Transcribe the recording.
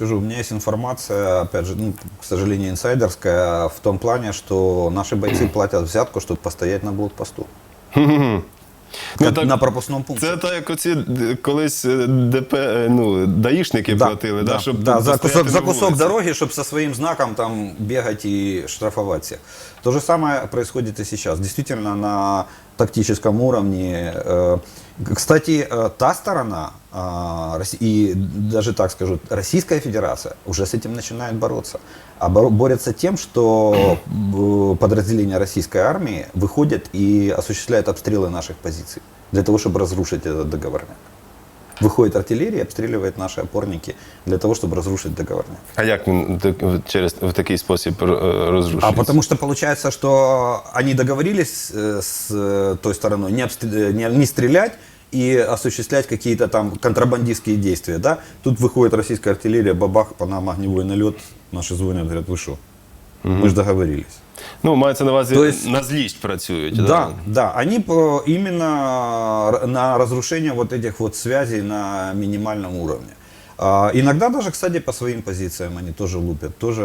скажу, у меня есть информация, опять же, ну, к сожалению, инсайдерская, в том плане, что наши бойцы платят взятку, чтобы постоять на блокпосту. Как так на пропускному пункті. Це так, як оці д- колись е, ДП, е, ну, даїшники платили, да, щоб да, за постояти кусок, на за кусок вулиці. дороги, чтобы со своим знаком там бегать и штрафовать всех. То же самое происходит и сейчас. Действительно, на тактическом уровне. э, Кстати, э, та сторона, а, Росси- и даже так скажу, Российская Федерация уже с этим начинает бороться. А боро- борется тем, что э, подразделения российской армии выходят и осуществляют обстрелы наших позиций для того, чтобы разрушить этот договорняк. Выходит артиллерия, обстреливает наши опорники для того, чтобы разрушить договорняк. А як він так- через в такий спосіб е, розрушується? А потому что получается, что они договорились э, с э, той стороной не, обстр- не, не стрелять и осуществлять какие-то там контрабандистские действия, да? Тут выходит российская артиллерия, бабах, по нам огневой налет, наши звонят, говорят, вы что? Мы же договорились. Ну, мається на увазі То есть- на злість працюють. Да, да, они по- именно р- на разрушение вот этих вот связей на минимальном уровне. А, Иногда даже, кстати, по своим позициям они тоже лупят, тоже